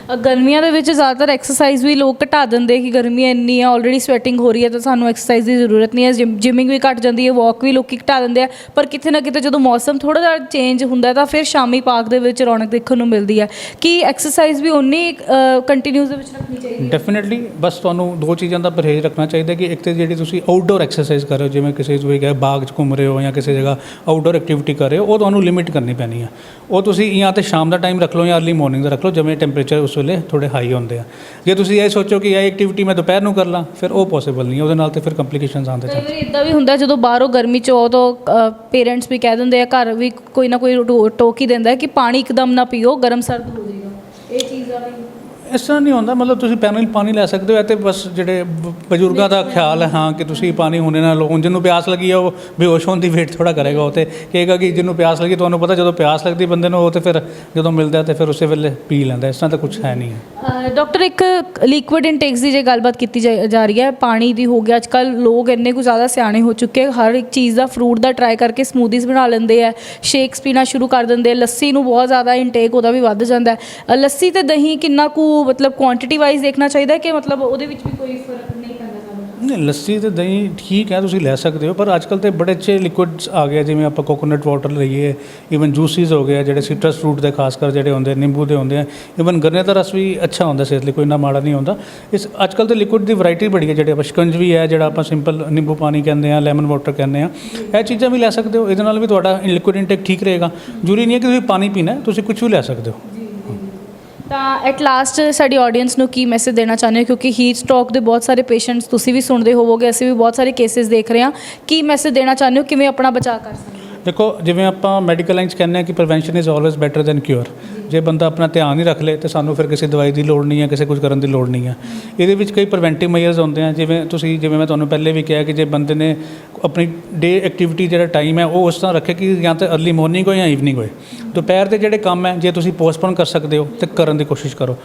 ਗਰਮੀਆਂ ਦੇ ਵਿੱਚ ਜ਼ਿਆਦਾਤਰ ਐਕਸਰਸਾਈਜ਼ ਵੀ ਲੋਕ ਘਟਾ ਦਿੰਦੇ ਕਿ ਗਰਮੀ ਇੰਨੀ ਆ ਆਲਰੇਡੀ ਸਵੈਟਿੰਗ ਹੋ ਰਹੀ ਹੈ ਤਾਂ ਸਾਨੂੰ ਐਕਸਰਸਾਈਜ਼ ਦੀ ਜ਼ਰੂਰਤ ਨਹੀਂ ਹੈ। ਜਿਮਿੰਗ ਵੀ ਘਟ ਜਾਂਦੀ ਹੈ ਵਾਕ ਵੀ ਲੋਕੀ ਘਟਾ ਦਿੰਦੇ ਆ। ਪਰ ਕਿਤੇ ਨਾ ਕਿਤੇ ਜਦੋਂ ਮੌਸਮ ਥੋੜਾ ਜਿਹਾ ਚੇਂਜ ਹੁੰਦਾ ਤਾਂ ਫਿਰ ਸ਼ਾਮੀ ਪਾਰਕ ਦੇ ਵਿੱਚ ਰੌਣਕ ਦੇਖਣ ਨੂੰ ਮਿਲਦੀ ਹੈ। ਕਿ ਐਕਸਰਸਾਈਜ਼ ਵੀ ਉਨੀ ਕੰਟੀਨਿਊਸ ਦੇ ਵਿੱਚ ਰੱਖਣੀ ਚਾਹੀਦੀ ਹੈ? ਡੈਫੀਨਿਟਲੀ ਬਸ ਤੁਹਾਨੂੰ ਦੋ ਚੀਜ਼ਾਂ ਦਾ ਪਰਹੇਜ਼ ਰੱਖਣਾ ਚਾਹੀਦਾ ਕਿ ਇੱਕ ਤੇ ਜਿਹੜੀ ਤੁਸੀਂ ਆਊਟਡੋਰ ਐਕਸਰਸਾਈਜ਼ ਕਰ ਰਹੇ ਹੋ, ਜਿਵੇਂ ਕਿਸੇ ਵੀ ਗਏ ਬਾਗ 'ਚ ਘੁੰਮ ਰਹੇ ਹੋ ਜਾਂ ਕਿਸੇ ਜਗ੍ਹਾ ਆਊਟਡੋਰ ਐਕਟੀਵਿਟੀ ਕਰ ਰਹੇ ਹੋ, ਉਹ ਤੁਹਾਨੂੰ ਲਿਮਿਟ ਕਰਨੀ ਪੈਣੀ ਹੈ ਉਹ ਤੁਸੀਂ ਜਾਂ ਤੇ ਸ਼ਾਮ ਦਾ ਟਾਈਮ ਰੱਖ ਲਓ ਜਾਂ ਅਰਲੀ ਮਾਰਨਿੰਗ ਦਾ ਰੱਖ ਲਓ, ਜਿਵੇਂ ਟੈਂਪਰੇਚਰ ਉਸ ਵੇਲੇ ਥੋੜੇ ਹਾਈ ਹੁੰਦੇ ਆ। ਜੇ ਤੁਸੀਂ ਇਹ ਸੋਚੋ ਕਿ ਇਹ ਐਕਟੀਵਿਟੀ ਮੈਂ ਦੁਪਹਿਰ ਨੂੰ ਕਰ ਲਾਂ ਫਿਰ ਉਹ ਪੋਸੀਬਲ ਨਹੀਂ ਹੈ ਉਹਦੇ ਨਾਲ ਤੇ ਫਿਰ ਕੰਪਲਿਕੇਸ਼ਨਸ ਆਉਂਦੇ ਕਈ ਚਾਹੀਦੇ ਵਾਰੀ ਇਦਾਂ ਵੀ ਹੁੰਦਾ ਜਦੋਂ ਬਾਹਰੋਂ ਗਰਮੀ ਚ ਆਓ ਤਾਂ ਪੇਰੈਂਟਸ ਵੀ ਕਹਿ ਦਿੰਦੇ ਆ ਘਰ ਵੀ ਕੋਈ ਨਾ ਕੋਈ ਟੋ- ਟੋਕ ਹੀ ਦਿੰਦਾ ਹੈ ਕਿ ਪਾਣੀ ਇੱਕਦਮ ਨਾ ਪੀਓ ਗਰਮ ਸਰਦ ਹੋ ਜਾਏਗਾ। ਇਸ ਤਰ੍ਹਾਂ ਨਹੀਂ ਹੁੰਦਾ ਮਤਲਬ ਤੁਸੀਂ ਪੈਨਲ ਪਾਣੀ ਲੈ ਸਕਦੇ ਹੋ ਇਹ ਤੇ ਬਸ ਜਿਹੜੇ ਬ- ਬਜ਼ੁਰਗਾਂ ਦਾ ਖਿਆਲ ਹੈ ਹਾਂ ਕਿ ਤੁਸੀਂ ਪਾਣੀ ਹੁਣੇ ਨਾ ਲਓ। ਹੁਣ ਜਿਹਨੂੰ ਪਿਆਸ ਲੱਗੀ ਆ ਉਹ ਬੇਹੋਸ਼ ਹੋਣ ਦੀ ਵੇਟ ਥੋੜਾ ਕਰੇਗਾ ਉਹ ਤੇ ਕਹੇਗਾ ਕਿ ਜਿਹਨੂੰ ਪਿਆਸ ਲੱਗੀ ਤੁਹਾਨੂੰ ਪਤਾ ਜਦੋਂ ਪਿਆਸ ਲੱਗਦੀ ਬੰਦੇ ਨੂੰ ਉਹ ਤੇ ਫਿਰ ਜਦੋਂ ਮਿਲਦਾ ਤੇ ਫਿਰ ਉਸੇ ਵੇਲੇ ਪੀ ਲੈਂਦਾ ਇਸ ਤਰ੍ਹਾਂ ਤਾਂ ਕੁਝ ਹੈ ਨਹੀਂ ਹੈ। ਡਾਕਟਰ ਇੱਕ ਲਿਕੁਇਡ ਇਨਟੇਕਸ ਦੀ ਜੇ ਗੱਲਬਾਤ ਕੀਤੀ ਜਾ ਜਾ ਰਹੀ ਹੈ ਪਾਣੀ ਦੀ ਹੋ ਗਿਆ ਅੱਜ ਕੱਲ ਲੋਕ ਇੰਨੇ ਕੁ ਜ਼ਿਆਦਾ ਸਿਆਣੇ ਹੋ ਚੁੱਕੇ ਹਰ ਇੱਕ ਚੀਜ਼ ਦਾ ਫਰੂਟ ਦਾ ਟਰਾਈ ਕਰਕੇ ਸਮੂਦੀਜ਼ ਬਣਾ ਲੈਂਦੇ ਆ ਸ਼ੇਕਸ ਪੀਣਾ ਸ਼ੁਰੂ ਕਰ ਦਿੰਦੇ ਆ ਲੱਸੀ ਨੂੰ ਬਹੁਤ ਜ਼ਿਆਦਾ ਇਨਟੇਕ ਉਹਦਾ ਵੀ ਵੱਧ ਜਾਂਦਾ ਹੈ। ਅ, ਲੱਸੀ ਤੇ ਦਹੀਂ ਕਿੰਨਾ ਕੁ ਮਤਲਬ ਕੁਆਂਟੀਟੀ ਵਾਈਜ਼ ਦੇਖਣਾ ਚਾਹੀਦਾ ਕਿ ਮਤਲਬ ਉਹਦੇ ਵਿੱਚ ਵੀ ਕੋਈ ਫ਼ਰਕ ਨਹੀਂ ਪੈਂਦਾ ਸਾਨੂੰ ਨਹੀਂ ਲੱਸੀ ਤੇ ਦਹੀਂ ਠੀਕ ਹੈ ਤੁਸੀਂ ਲੈ ਸਕਦੇ ਹੋ ਪਰ ਅੱਜ ਕੱਲ ਤੇ ਬੜੇ ਅੱਛੇ ਲਿਕੁਇਡਸ ਆ ਗਏ ਜਿਵੇਂ ਆਪਾਂ ਕੋਕੋਨਟ ਵਾਟਰ ਲਈਏ ਈਵਨ ਜੂਸਿਸ ਹੋ ਗਏ ਜਿਹੜੇ ਸਿਟਰਸ ਫਰੂਟ ਦੇ ਖਾਸ ਕਰ ਜਿਹੜੇ ਹੁੰਦੇ ਨਿੰਬੂ ਦੇ ਹੁੰਦੇ ਆ ਈਵਨ ਗੰਨੇ ਦਾ ਰਸ ਵੀ ਅੱਛਾ ਹੁੰਦਾ ਸਿਹਤ ਲਈ ਕੋਈ ਨਾ ਮਾੜਾ ਨਹੀਂ ਹੁੰਦਾ। ਇਸ ਅੱਜ ਕੱਲ ਤੇ ਲਿਕੁਇਡ ਦੀ ਵੈਰਾਈਟੀ ਬੜੀ ਹੈ ਜਿਹੜੇ ਆਪਾਂ ਸ਼ਿਕੰਜਵੀ ਹੈ ਜਿਹੜਾ ਆਪਾਂ ਸਿੰਪਲ ਨਿੰਬੂ ਪਾਣੀ ਕਹਿੰਦੇ ਆ ਲੈਮਨ ਵਾਟਰ ਕਹਿੰਦੇ ਆ ਇਹ ਚੀਜ਼ਾਂ ਵੀ ਲੈ ਸਕਦੇ ਹੋ ਇਹਦੇ ਨਾਲ ਵੀ ਤੁਹਾਡਾ ਲਿਕੁਇਡ ਇਨਟੇਕ ਠੀਕ ਰਹੇਗਾ। ਜ਼ਰੂਰੀ ਨਹੀਂ ਹੈ ਕਿ ਤੁਸੀਂ ਪਾਣੀ ਪੀਣਾ ਹੈ, ਤੁਸੀਂ ਕੁਝ ਵੀ ਲੈ ਸਕਦੇ ਹੋ। ਤਾਂ ਐਟ ਲਾਸਟ ਸਾਡੀ ਆਡੀਅנס ਨੂੰ ਕੀ ਮੈਸੇਜ ਦੇਣਾ ਚਾਹੁੰਦੇ ਹੋ? ਕਿਉਂਕਿ ਹੀਟ ਸਟ੍ਰੋਕ ਦੇ ਬਹੁਤ ਸਾਰੇ ਪੇਸ਼ੈਂਟਸ ਤੁਸੀਂ ਵੀ ਸੁਣਦੇ ਹੋਵੋਗੇ, ਅਸੀਂ ਵੀ ਬਹੁਤ ਸਾਰੇ ਕੇਸਿਸ ਦੇਖ ਰਹੇ ਹਾਂ। ਕੀ ਮੈਸੇਜ ਦੇਣਾ ਚਾਹੁੰਦੇ ਹੋ? ਕਿਵੇਂ ਆਪਣਾ ਬਚਾਅ ਕਰ ਸਕਦੇ ਦੇਖੋ, ਜਿਵੇਂ ਆਪਾਂ ਮੈਡੀਕਲ ਲਾਈਨਸ ਕਹਿੰਦੇ ਆ ਕਿ prevention is always better than cure ਜੇ ਬੰਦਾ ਆਪਣਾ ਧਿਆਨ ਹੀ ਰੱਖ ਲੇ, ਤੇ ਸਾਨੂੰ ਫਿਰ ਕਿਸੇ ਦਵਾਈ ਦੀ ਲੋੜ ਨਹੀਂ ਹੈ, ਕਿਸੇ ਕੁਝ ਕਰਨ ਦੀ ਲੋੜ ਨਹੀਂ ਹੈ। ਇਹਦੇ ਵਿੱਚ ਕਈ ਪ੍ਰੀਵੈਂਟਿਵ ਮੈਜਰਸ ਹੁੰਦੇ ਆ, ਜਿਵੇਂ ਤੁਸੀਂ, ਜਿਵੇਂ ਮੈਂ ਤੁਹਾਨੂੰ ਪਹਿਲੇ ਵੀ ਕਿਹਾ ਕਿ ਜੇ ਬੰਦੇ ਨੇ ਆਪਣੀ ਡੇ ਐਕਟੀਵਿਟੀ ਜਿਹੜਾ ਟਾਈਮ ਹੈ, ਉਹ ਉਸ ਤਰ੍ਹਾਂ ਰੱਖੇ ਕਿ ਜਾਂ ਤਾਂ ਅਰਲੀ ਮਾਰਨਿੰਗ ਹੋਏ ਜਾਂ ਈਵਨਿੰਗ ਹੋਏ। ਦੁਪਹਿਰ ਦੇ ਜਿਹੜੇ ਕੰਮ ਹੈ, ਜੇ ਤੁਸੀਂ ਪੋਸਟਪੋਨ ਕਰ ਸਕਦੇ ਹੋ ਤੇ ਕਰਨ ਦੀ ਕੋਸ਼ਿਸ਼ ਕਰੋ।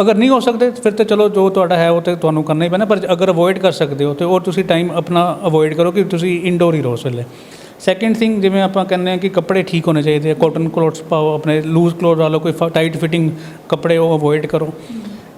ਅਗਰ ਨਹੀਂ ਹੋ ਸਕਦੇ, ਫਿਰ ਤੇ ਚਲੋ ਜੋ ਤੁਹਾਡਾ ਹੈ, ਉਹ ਤੇ ਤੁਹਾਨੂੰ ਕਰਨਾ ਹੀ ਪੈਣਾ, ਪਰ ਅਗਰ ਅਵੋਇਡ ਕਰ ਸਕਦੇ ਹੋ ਤੇ ਉਹ ਤੁਸੀਂ ਟਾਈਮ ਆਪਣਾ ਅਵੋਇਡ ਕਰੋ ਕਿ ਤੁਸੀਂ ਇਨਡੋਰ ਹੀ ਰਹੋ ਉਸ ਵੇਲੇ। ਸੈਕਿੰਡ ਥਿੰਗ ਜਿਵੇਂ ਆਪਾਂ ਕਹਿੰਦੇ ਹਾਂ ਕਿ ਕੱਪੜੇ ਠੀਕ ਹੋਣੇ ਚਾਹੀਦੇ ਆ ਕਾਟਨ ਕਲੋਥਸ ਪਾਓ, ਆਪਣੇ ਲੂਜ਼ ਕਲੋਥ ਵਾਲੋ ਕੋਈ ਟਾਈਟ ਫਿਟਿੰਗ ਕੱਪੜੇ ਉਹ ਅਵੋਇਡ ਕਰੋ।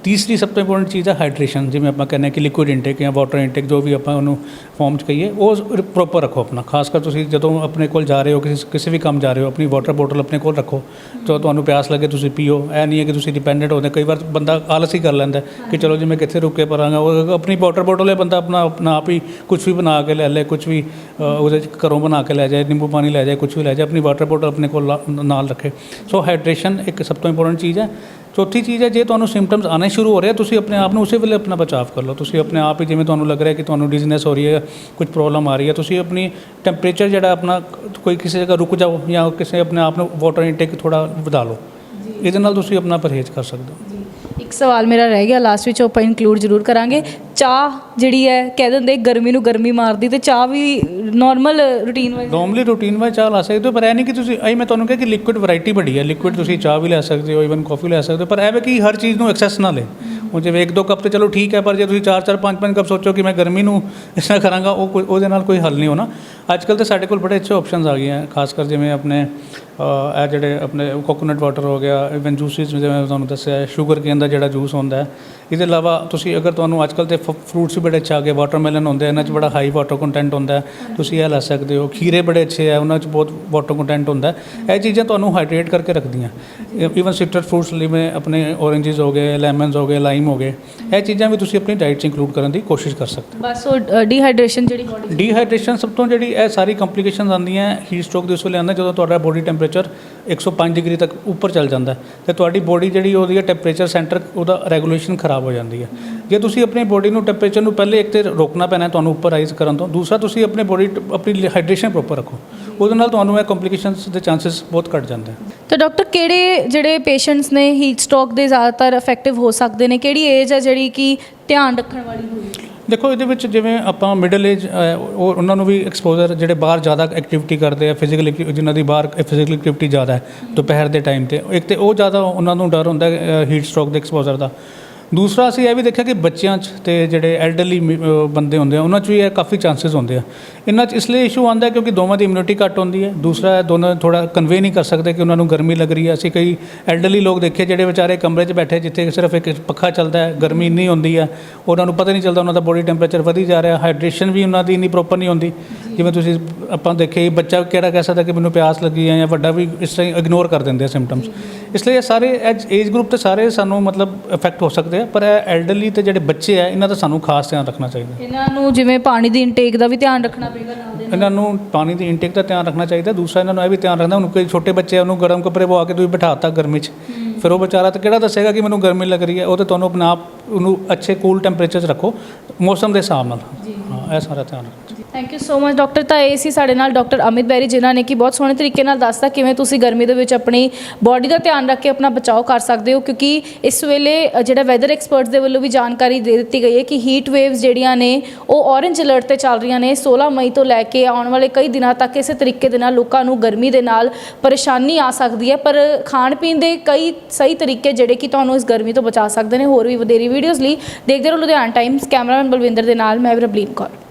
ਤੀਸਰੀ ਸਭ ਤੋਂ ਇੰਪੋਰਟੈਂਟ ਚੀਜ਼ ਹੈ ਹਾਈਡਰੇਸ਼ਨ ਜਿਵੇਂ ਆਪਾਂ ਕਹਿੰਦੇ ਕਿ ਲਿਕੁਇਡ ਇਨਟੇਕ ਜਾਂ ਵਾਟਰ ਇਨਟੇਕ ਜੋ ਵੀ ਆਪਾਂ ਉਹਨੂੰ ਫਾਰਮ 'ਚ ਕਹੀਏ ਉਹ ਪ੍ਰੋਪਰ ਰੱਖੋ ਆਪਣਾ। ਖਾਸ ਕਰ ਤੁਸੀਂ ਜਦੋਂ ਆਪਣੇ ਕੋਲ ਜਾ ਰਹੇ ਹੋ ਕਿਸੇ ਕਿਸੇ ਵੀ ਕੰਮ ਜਾ ਰਹੇ ਹੋ ਆਪਣੀ ਵਾਟਰ ਬੋਟਲ ਆਪਣੇ ਕੋਲ ਰੱਖੋ। ਜਦੋਂ ਤੁਹਾਨੂੰ ਪਿਆਸ ਲੱਗੇ ਤੁਸੀਂ ਪੀਓ। ਇਹ ਨਹੀਂ ਹੈ ਕਿ ਤੁਸੀਂ ਡਿਪੈਂਡੈਂਟ ਹੁੰਦੇ ਕਈ ਵਾਰ ਬੰਦਾ ਆਲਸ ਹੀ ਕਰ ਲੈਂਦਾ ਕਿ ਚਲੋ ਜੀ ਮੈਂ ਕਿੱਥੇ ਰੁਕ ਕੇ ਪਰਾਂਗਾ। ਉਹ ਆਪਣੀ ਵਾਟਰ ਬੋਟਲ ਹੈ ਬੰਦਾ ਆਪਣਾ ਆਪਣਾ ਆਪ ਹੀ ਕੁਝ ਵੀ ਬਣਾ ਕੇ ਲੈ ਲੈ ਕੁਝ ਵੀ ਉਹਦੇ 'ਚ ਘਰੋਂ ਬਣਾ ਕੇ ਲੈ ਜਾਏ ਨਿੰਬੂ ਪਾਣੀ ਲੈ ਜਾਏ ਕੁਝ ਵੀ ਲੈ ਜਾਏ ਆਪਣੀ ਵਾਟਰ ਬੋਟਲ ਆਪਣੇ ਕੋਲ ਨਾਲ ਰੱਖੇ। ਸੋ ਹਾਈਡਰੇਸ਼ਨ ਇੱਕ ਸਭ ਤੋਂ ਇੰਪੋਰਟੈਂਟ ਚੀਜ਼ ਹੈ। ਚੌਥੀ ਚੀਜ਼ ਹੈ ਜੇ ਤੁਹਾਨੂੰ ਸਿੰਪਟਮਸ ਆਉਣੇ ਸ਼ੁਰੂ ਹੋ ਰਹੇ ਤੁਸੀਂ ਆਪਣੇ ਆਪ ਨੂੰ ਉਸੇ ਵੇਲੇ ਆਪਣਾ ਬਚਾਅ ਕਰ ਲਓ। ਤੁਸੀਂ ਆਪਣੇ ਆਪ ਹੀ ਜਿਵੇਂ ਤੁਹਾਨੂੰ ਲੱਗ ਰਿਹਾ ਕਿ ਤੁਹਾਨੂੰ ਡਿਜ਼ਨੈਸ ਹੋ ਰਹੀ ਹੈ ਕੁਝ ਪ੍ਰੋਬਲਮ ਆ ਰਹੀ ਹੈ ਤੁਸੀਂ ਆਪਣੀ ਟੈਂਪਰੇਚਰ ਜਿਹੜਾ ਆਪਣਾ ਕੋਈ ਕਿਸੇ ਜਗ੍ਹਾ ਰੁਕ ਜਾਓ ਜਾਂ ਕਿਸੇ ਆਪਣੇ ਆਪ ਨੂੰ ਵਾਟਰ ਇਨਟੇਕ ਥੋੜਾ ਵਧਾ ਲਓ। ਇਹਦੇ ਨਾਲ ਤੁਸੀਂ ਆਪਣਾ ਪਰਹੇਜ਼ ਕਰ ਸਕਦੇ ਹੋ। ਇੱਕ ਸਵਾਲ ਮੇਰਾ ਰਹਿ ਗਿਆ ਲਾਸਟ ਵਿੱਚ ਉਹ ਆਪਾਂ ਇਨਕਲੂਡ ਜ਼ਰੂਰ ਕਰਾਂਗੇ। ਚਾਹ ਜਿਹੜੀ ਹੈ, ਕਹਿ ਦਿੰਦੇ ਗਰਮੀ ਨੂੰ ਗਰਮੀ ਮਾਰਦੀ ਤੇ ਚਾਹ ਵੀ normal routine wise normally routine ਵਿੱਚ ਚਾਹ ਲਾ ਸਕਦੇ ਹੋ, ਪਰ ਇਹ ਨਹੀਂ ਕਿ ਤੁਸੀਂ, ਅਈ ਮੈਂ ਤੁਹਾਨੂੰ ਕਿਹਾ ਕਿ ਲਿਕੁਇਡ ਵੈਰਾਈਟੀ ਬੜੀ ਹੈ ਲਿਕੁਇਡ ਤੁਸੀਂ ਚਾਹ ਵੀ ਲੈ ਸਕਦੇ ਹੋ ਇਵਨ ਕਾਫੀ ਲੈ ਸਕਦੇ ਹੋ, ਪਰ ਇਹ ਵੀ ਕਿ ਹਰ ਚੀਜ਼ ਨੂੰ ਐਕਸੈਸ ਨਾ ਲੈ। ਹੁਣ ਜਿਵੇਂ ਇੱਕ ਦੋ ਕੱਪ ਤੇ ਚਲੋ ਠੀਕ ਹੈ, ਪਰ ਜੇ ਤੁਸੀਂ ਚਾਰ ਚਾਰ, ਪੰਜ ਪੰਜ ਕੱਪ ਸੋਚੋ ਕਿ ਮੈਂ ਗਰਮੀ ਨੂੰ ਇਸ ਤਰ੍ਹਾਂ ਕਰਾਂਗਾ, ਉਹ ਕੋਈ- ਉਹਦੇ ਨਾਲ ਕੋਈ ਹੱਲ ਨਹੀਂ ਹੋਣਾ। ਅੱਜ ਕੱਲ ਤਾਂ ਸਾਡੇ ਕੋਲ ਬੜੇ ਅੱਛੇ ਆਪਸ਼ਨਸ ਆ ਗਏ ਹੈ ਖਾਸ ਕਰ ਜਿਵੇਂ ਆਪਣੇ ਇਹ ਜਿਹੜੇ ਆਪਣੇ ਕੋਕੋਨਟ ਵਾਟਰ ਹੋ ਗਿਆ ਇਵਨ ਜੂਸਿਸ ਜਿਵੇਂ ਮੈਂ ਤੁਹਾਨੂੰ ਦੱਸਿਆ ਸ਼ੂਗਰ ਕੇਨ ਦਾ ਜਿਹੜਾ ਜੂਸ ਹੁੰਦਾ ਹੈ ਇਹਦੇ ਇਲਾਵਾ ਤੁਸੀਂ ਅਗਰ ਤੁਹਾਨੂੰ ਅੱਜ ਕੱਲ ਤੇ ਫਰੂਟਸ ਵੀ ਬੜੇ ਅੱਛੇ ਆ ਗਏ ਵਾਟਰਮੈਲਨ ਹੁੰਦੇ ਇਹਨਾਂ 'ਚ ਬੜਾ ਹਾਈ ਵਾਟਰ ਕੰਟੈਂਟ ਹੁੰਦਾ ਤੁਸੀਂ ਇਹ ਲੈ ਸਕਦੇ ਹੋ। ਖੀਰੇ ਬੜੇ ਅੱਛੇ ਆ ਉਹਨਾਂ 'ਚ ਬਹੁਤ ਵਾਟਰ ਕੰਟੈਂਟ ਹੁੰਦਾ ਇਹ ਚੀਜ਼ਾਂ ਤੁਹਾਨੂੰ ਹਾਈਡਰੇਟ ਕਰਕੇ ਰੱਖਦੀਆਂ। ਇਵਨ ਸਿਟਰਸ ਫਰੂਟਸ ਜਿਵੇਂ ਆਪਣੇ ਔਰੇਂਜਸ ਹੋ ਗਏ ਲੈਮਨਸ ਹੋ ਗਏ ਲਾਈਮ ਹੋ ਗਏ ਇਹ ਚੀਜ਼ਾਂ ਵੀ ਤੁਸੀਂ ਆਪਣੀ ਡਾਈਟ 'ਚ ਇੰਕਲੂਡ ਕਰਨ ਦੀ ਕੋਸ਼ਿਸ਼ ਕਰ ਸਕਦੇ ਹੋ। ਬਸ ਉਹ ਡੀਹਾਈਡਰੇਸ਼ਨ ਜਿਹੜੀ ਬੋਡੀ ਡੀਹਾਈਡਰੇਸ਼ਨ ਸਭ ਤੋਂ ਜਿਹੜੀ ਇਹ ਸਾਰੀ ਕੰਪਲਿਕੇਸ਼ਨਸ ਆਉਂਦੀਆਂ ਹੀਟ ਸਟ੍ਰੋਕ ਦੇ ਉਸ ਵੇਲੇ ਆਉਂਦਾ ਜਦੋਂ ਤੁਹਾਡਾ ਬੋਡੀ ਟੈਂਪਰੇਚਰ 105 ਡਿਗਰੀ ਤੱਕ ਉੱਪਰ ਚੱਲ ਜਾਂਦਾ ਹੈ। ਤੇ ਤੁਹਾਡੀ ਬੋਡੀ ਜਿਹੜੀ ਉਹਦੀ ਟੈਂਪਰੇਚਰ ਸੈਂਟਰ ਉਹਦਾ ਰੈਗੂਲੇਸ਼ਨ ਖਰਾਬ ਹੋ ਜਾਂਦੀ ਹੈ। ਜੇ ਤੁਸੀਂ ਆਪਣੀ ਬੋਡੀ ਨੂੰ ਟੈਂਪਰੇਚਰ ਨੂੰ ਪਹਿਲੇ ਇੱਕ ਤੇ ਰੋਕਣਾ ਪੈਣਾ ਤੁਹਾਨੂੰ ਉੱਪਰ ਰਾਈਜ਼ ਕਰਨ ਤੋਂ, ਦੂਸਰਾ ਤੁਸੀਂ ਆਪਣੇ ਬੋਡੀ ਆਪਣੀ ਹਾਈਡਰੇਸ਼ਨ ਪ੍ਰੋਪਰ ਰੱਖੋ। ਉਹਦੇ ਨਾਲ ਤੁਹਾਨੂੰ ਇਹ ਕੰਪਲਿਕੇਸ਼ਨਸ ਦੇ ਚਾਂਸਸ ਬਹੁਤ ਘਟ ਜਾਂਦੇ ਹਨ ਤੇ ਡਾਕਟਰ ਕਿਹੜੇ ਜਿਹੜੇ ਪੇਸ਼ੈਂਟਸ ਨੇ ਹੀਟ ਸਟ੍ਰੋਕ ਦੇ ਜ਼ਿਆਦਾਤਰ ਇਫੈਕਟਿਵ ਹੋ ਸਕਦੇ ਨੇ? ਕਿਹੜੀ ਏਜ ਹੈ ਜਿਹੜੀ ਕਿ ਧਿਆਨ ਰੱਖਣ ਵਾਲੀ ਹੋਵੇ? ਦੇਖੋ, ਇਹਦੇ ਵਿੱਚ ਜਿਵੇਂ ਆਪਾਂ ਮਿਡਲ ਏਜ ਉਹ ਉਹਨਾਂ ਨੂੰ ਵੀ ਐਕਸਪੋਜ਼ਰ ਜਿਹੜੇ ਬਾਹਰ ਜ਼ਿਆਦਾ ਐਕਟੀਵਿਟੀ ਕਰਦੇ ਆ ਫਿਜ਼ੀਕਲ ਜਿਨ੍ਹਾਂ ਦੀ ਬਾਹਰ ਫਿਜ਼ੀਕਲ ਐਕਟੀਵਿਟੀ ਜ਼ਿਆਦਾ ਹੈ, ਦੁਪਹਿਰ ਦੇ ਟਾਈਮ ਤੇ, ਇੱਕ ਤੇ ਉਹ ਜ਼ਿਆਦਾ ਉਹਨਾਂ ਨੂੰ ਡਰ ਹੁੰਦਾ ਹੀਟ ਸਟ੍ਰੋਕ ਦੇ ਐਕਸਪੋਜ਼ਰ ਦਾ। ਦੂਸਰਾ ਅਸੀਂ ਇਹ ਵੀ ਦੇਖਿਆ ਕਿ ਬੱਚਿਆਂ 'ਚ ਤੇ ਜਿਹੜੇ ਐਲਡਰਲੀ ਬੰਦੇ ਹੁੰਦੇ ਆ ਉਹਨਾਂ 'ਚ ਵੀ ਇਹ ਕਾਫੀ ਚਾਂਸਸ ਹੁੰਦੇ ਆ। ਇਹਨਾਂ 'ਚ ਇਸ ਲਈ ਇਸ਼ੂ ਆਉਂਦਾ ਕਿਉਂਕਿ ਦੋਵਾਂ ਦੀ ਇਮਿਊਨਿਟੀ ਘੱਟ ਹੁੰਦੀ ਹੈ। ਦੂਸਰਾ ਦੋਨੋਂ ਥੋੜਾ ਕਨਵੇ ਨਹੀਂ ਕਰ ਸਕਦੇ ਕਿ ਉਹਨਾਂ ਨੂੰ ਗਰਮੀ ਲੱਗ ਰਹੀ ਹੈ। ਅਸੀਂ ਕਈ ਐਲਡਰਲੀ ਲੋਕ ਦੇਖੇ ਜਿਹੜੇ ਵਿਚਾਰੇ ਕਮਰੇ 'ਚ ਬੈਠੇ ਜਿੱਥੇ ਸਿਰਫ ਇੱਕ ਪੱਖਾ ਚੱਲਦਾ ਹੈ ਗਰਮੀ ਇੰਨੀ ਹੁੰਦੀ ਹੈ ਉਹਨਾਂ ਨੂੰ ਪਤਾ ਨਹੀਂ ਚੱਲਦਾ ਉਹਨਾਂ ਦਾ ਬੋਡੀ ਟੈਂਪਰੇਚਰ ਵਧੀ ਜਾ ਰਿਹਾ ਹਾਈਡਰੇਸ਼ਨ ਵੀ ਉਹਨਾਂ ਦੀ ਇੰਨੀ ਪ੍ਰੋਪਰ ਨਹੀਂ ਹੁੰਦੀ। ਜਿਵੇਂ ਤੁਸੀਂ ਆਪਾਂ ਦੇਖੇ ਬੱਚਾ ਕਿਹੜਾ ਕਹਿ ਸਕਦਾ ਕਿ ਮੈਨੂੰ ਪਿਆਸ ਲੱਗੀ ਹੈ ਜਾਂ ਵੱਡਾ ਵੀ ਇਸ ਤਰ੍ਹਾਂ ਇਗਨੋਰ ਕਰ ਦਿੰਦੇ ਆ ਸਿੰਪਟਮਸ ਇਸ ਲਈ ਇਹ ਸਾਰੇ ਏਜ ਗਰੁੱਪ ਤੇ ਸਾਰੇ ਸਾਨੂੰ ਮਤਲਬ ਇਫੈਕਟ ਹੋ ਸਕਦੇ ਆ ਪਰ ਇਹ ਐਲਡਰਲੀ ਤੇ ਜਿਹੜੇ ਬੱਚੇ ਆ ਇਹਨਾਂ ਦਾ ਸਾਨੂੰ ਖਾਸ ਧਿਆਨ ਰੱਖਣਾ ਚਾਹੀਦਾ। ਇਹਨਾਂ ਨੂੰ ਜਿਵੇਂ ਪਾਣੀ ਦੀ ਇਨਟੇਕ ਦਾ ਵੀ ਧਿਆਨ ਰੱਖਣਾ ਪਏਗਾ ਨਾਲ ਦੇ ਨਾਲ। ਇਹਨਾਂ ਨੂੰ ਪਾਣੀ ਦੀ ਇਨਟੇਕ ਦਾ ਧਿਆਨ ਰੱਖਣਾ ਚਾਹੀਦਾ ਦੂਸਰਾ ਇਹਨਾਂ ਨੂੰ ਇਹ ਵੀ ਧਿਆਨ ਰੱਖਣਾ ਹੁਣ ਕੋਈ ਛੋਟੇ ਬੱਚੇ ਆ ਉਹਨੂੰ ਗਰਮ ਕੱਪੜੇ ਪਵਾ ਕੇ ਤੁਸੀਂ ਬਿਠਾਤਾ ਗਰਮੀ 'ਚ ਫਿਰ ਉਹ ਵਿਚਾਰਾ ਤਾਂ ਕਿਹੜਾ ਦੱਸੇਗਾ ਕਿ ਮੈਨੂੰ ਗਰਮੀ ਲੱਗ ਰਹੀ ਹੈ ਉਹ ਤੇ ਤੁਹਾਨੂੰ ਆਪਣੇ ਆਪ ਉਹਨੂੰ ਅੱਛੇ ਕੂਲ ਟੈਂਪਰੇਚਰ 'ਚ ਰੱਖੋ ਮੌਸਮ ਦੇ ਹਿਸਾਬ ਨਾਲ। ਹਾਂ ਇਹ ਸਾਰਾ ਧਿਆਨ ਰੱਖੋ। Thank you so much doctor ਤਾਂ ਇਹ ਸੀ ਸਾਡੇ ਨਾਲ ਡਾਕਟਰ ਅਮਿਤ ਬੈਰੀ ਜਿਨ੍ਹਾਂ ਨੇ ਕਿ ਬਹੁਤ ਸੋਹਣੇ ਤਰੀਕੇ ਨਾਲ ਦੱਸਤਾ ਕਿਵੇਂ ਤੁਸੀਂ ਗਰਮੀ ਦੇ ਵਿੱਚ ਆਪਣੀ ਬਾਡੀ ਦਾ ਧਿਆਨ ਰੱਖ ਕੇ ਆਪਣਾ ਬਚਾਓ ਕਰ ਸਕਦੇ ਹੋ ਕਿਉਂਕਿ ਇਸ ਵੇਲੇ ਅ, ਜਿਹੜਾ ਵੈਦਰ ਐਕਸਪਰਟਸ ਦੇ ਵੱਲੋਂ ਵੀ ਜਾਣਕਾਰੀ ਦੇ ਦਿੱਤੀ ਗਈ ਹੈ ਕਿ ਹੀਟ ਵੇਵਸ ਜਿਹੜੀਆਂ ਨੇ ਉਹ ਔਰੇਂਜ ਅਲਰਟ ਤੇ ਚੱਲ ਰਹੀਆਂ ਨੇ। 16 ਮਈ ਤੋਂ ਲੈ ਕੇ ਆਉਣ ਵਾਲੇ ਕਈ ਦਿਨਾਂ ਤੱਕ ਇਸੇ ਤਰੀਕੇ ਦੇ ਨਾਲ ਲੋਕਾਂ ਨੂੰ ਗਰਮੀ ਦੇ ਨਾਲ ਪਰੇਸ਼ਾਨੀ ਆ ਸਕਦੀ ਹੈ। ਪਰ ਖਾਣ ਪੀਣ ਦੇ ਕਈ ਸਹੀ ਤਰੀਕੇ ਜਿਹੜੇ ਕਿ ਤੁਹਾਨੂੰ ਇਸ ਗਰਮੀ ਤੋਂ ਬਚਾ ਸਕਦੇ ਨੇ ਹੋਰ ਵੀ ਵਧੇਰੀ ਵੀਡੀਓਜ਼ ਲਈ ਦੇਖਦੇ ਰਹੋ ਲੁਧਿਆਣਾ ਟਾਈਮਸ ਕੈਮਰਾਮੈਨ ਬਲਵਿੰਦਰ ਦੇ ਨਾਲ ਮੈਂ ਰਬਲੀਨ ਕੌਰ।